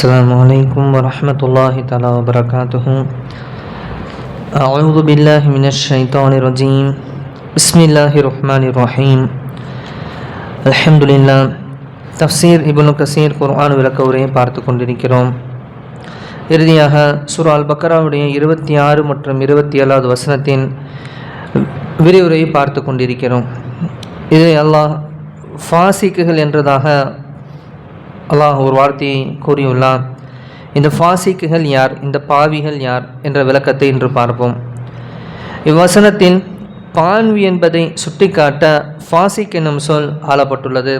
السلام عليكم ورحمة الله تعالى وبركاته أعوذ بالله من الشيطان الرجيم بسم الله الرحمن الرحيم الحمد لله தஃப்சீர் இப்னு கசீர் குர்ஆன் விளக்க உரையை பார்த்து கொண்டிருக்கிறோம் இறுதியாக சூரா அல் பக்கராவுடைய இருபத்தி ஆறு மற்றும் இருபத்தி ஏழாவது வசனத்தின் விரிவுரையை பார்த்து கொண்டிருக்கிறோம் இதை அல்லாஹ் ஃபாசிக்குகள் என்றதாக அல்லாஹ் ஒரு வார்த்தையை கூறியுள்ளார் இந்த ஃபாசிக்குகள் யார்? இந்த பாவிகள் யார்? என்ற விளக்கத்தை இன்று பார்ப்போம். இவ்வசனத்தில் பான்வி என்பதை சுட்டிக்காட்ட ஃபாசிக் என்னும் சொல் ஆளப்பட்டுள்ளது.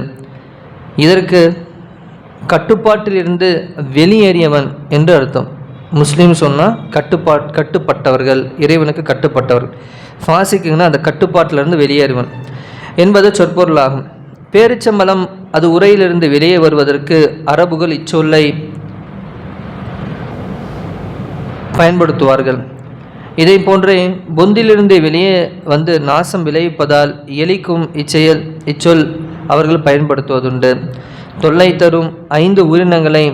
இதற்கு கட்டுப்பாட்டிலிருந்து வெளியேறியவன் என்று அர்த்தம். முஸ்லீம் சொன்னால் கட்டுப்பாட் கட்டுப்பட்டவர்கள் இறைவனுக்கு கட்டுப்பட்டவர்கள் ஃபாசிக்குங்கன்னா அந்த கட்டுப்பாட்டிலிருந்து வெளியேறுவன் என்பது சொற்பொருளாகும். பேரிச்சம்பலம் அது உரையிலிருந்து வெளியே வருவதற்கு அரபுகள் இச்சொல்லை பயன்படுத்துவார்கள். இதை போன்றே பொந்திலிருந்து வெளியே வந்து நாசம் விளைவிப்பதால் எலிக்கும் இச்செயல் இச்சொல் அவர்கள் பயன்படுத்துவதுண்டு. தொல்லை தரும் ஐந்து உயிரினங்களை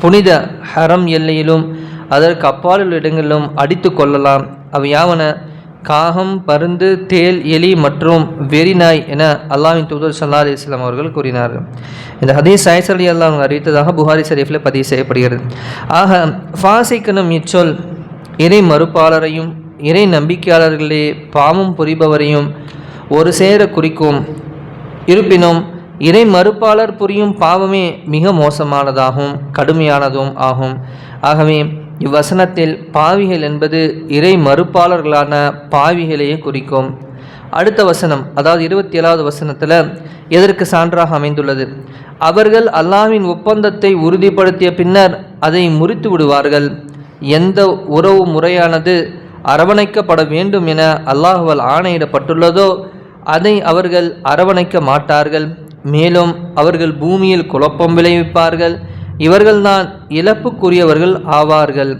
புனித ஹரம் எல்லையிலும் அதற்கு அப்பாலுள்ள இடங்களிலும் அடித்து கொள்ளலாம். அவை யாவன? காகம் பருந்து தேல் எலி மற்றும் வெறிநாய் என அல்லாவின் தூதர் சல்லா அலி இஸ்லாம் அவர்கள் கூறினார்கள். இந்த ஹதீஸ் சாய்ஸ் அலி அவங்க அறிவித்ததாக புகாரி ஷரீஃபில் பதிவு செய்யப்படுகிறது. ஆக ஃபாசிக்கனும் இச்சொல் இறை மறுப்பாளரையும் இறை நம்பிக்கையாளர்களே பாவம் புரிபவரையும் ஒரு சேர குறிக்கும். இருப்பினும் இறை மறுப்பாளர் புரியும் பாவமே மிக மோசமானதாகும் கடுமையானதும் ஆகும். ஆகவே இவ்வசனத்தில் பாவிகள் என்பது இறை மறுப்பாளர்களான பாவிகளையே குறிக்கும். அடுத்த வசனம் அதாவது இருபத்தி ஏழாவது வசனத்தில் எதற்கு சான்றாக அமைந்துள்ளது? அவர்கள் அல்லாவின் ஒப்பந்தத்தை உறுதிப்படுத்திய பின்னர் அதை முறித்து விடுவார்கள். எந்த உறவு முறையானது அரவணைக்கப்பட வேண்டும் என அல்லாஹுவால் ஆணையிடப்பட்டுள்ளதோ அதை அவர்கள் அரவணைக்க மாட்டார்கள். மேலும் அவர்கள் பூமியில் குழப்பம் விளைவிப்பார்கள். இவர்கள்தான் இழப்புக்குரியவர்கள் ஆவார்கள்.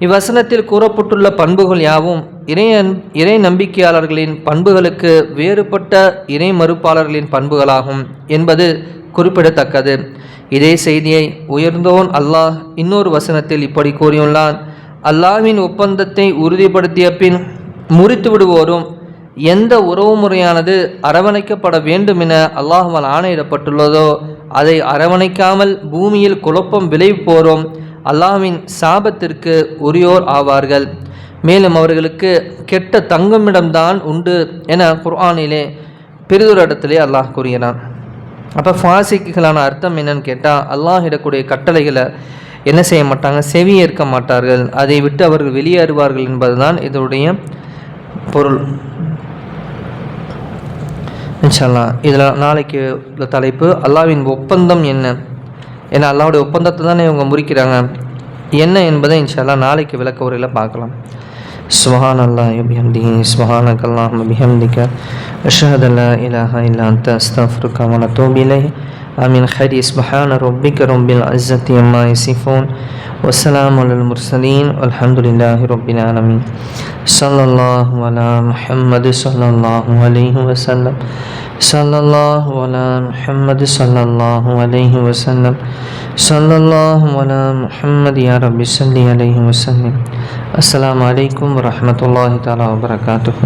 இவ்வசனத்தில் கூறப்பட்டுள்ள பண்புகள் யாவும் இறை இறை நம்பிக்கையாளர்களின் பண்புகளுக்கு வேறுபட்ட இறை மறுப்பாளர்களின் பண்புகளாகும் என்பது குறிப்பிடத்தக்கது. இதே செய்தியை உயர்ந்தோன் அல்லாஹ் இன்னொரு வசனத்தில் இப்படி கூறியுள்ளான் அல்லாவின் ஒப்பந்தத்தை உறுதிப்படுத்திய பின் முறித்து விடுவோரும் எந்த உறவு முறையானது அரவணைக்கப்பட வேண்டும் என அல்லாஹுவால் ஆணையிடப்பட்டுள்ளதோ அதை அரவணைக்காமல் பூமியில் குழப்பம் விளைவிப்போரும் அல்லாஹ்வின் சாபத்திற்கு உரியோர் ஆவார்கள். மேலும் அவர்களுக்கு கெட்ட தங்குமிடம்தான் உண்டு என குர்ஆனிலே பெரிதொரு இடத்திலே அல்லாஹ் கூறுகிறான் அப்போ ஃபாசிக்குகளான அர்த்தம் என்னன்னு கேட்டால் அல்லாஹ் இடக்கூடிய கட்டளைகளை என்ன செய்ய மாட்டாங்க? செவி ஏற்க மாட்டார்கள். அதை விட்டு அவர்கள் வெளியேறுவார்கள் என்பதுதான் இதனுடைய பொருள். இன்ஷால்லா இதில் நாளைக்கு உள்ள தலைப்பு அல்லாவின் ஒப்பந்தம் என்ன ஏன்னா அல்லாவுடைய ஒப்பந்தத்தை தானே இவங்க முறிக்கிறாங்க என்ன என்பதை இன்ஷால்லா நாளைக்கு விளக்க உரையில் பார்க்கலாம் سبحان الله وبحمده سبحانك اللهم بحمدك أشهد أن لا إله إلا أنت أستغفرك ونتوب إليه آمين. خير سبحان ربك رب العزة عما يصفون والسلام على المرسلين والحمد لله رب العالمين. صلى الله على محمد صلى الله عليه وسلم. صلى الله على محمد صلى الله عليه وسلم. صلى الله على محمد يا رب صل عليه وسلم. السلام عليكم ورحمة الله تعالى وبركاته.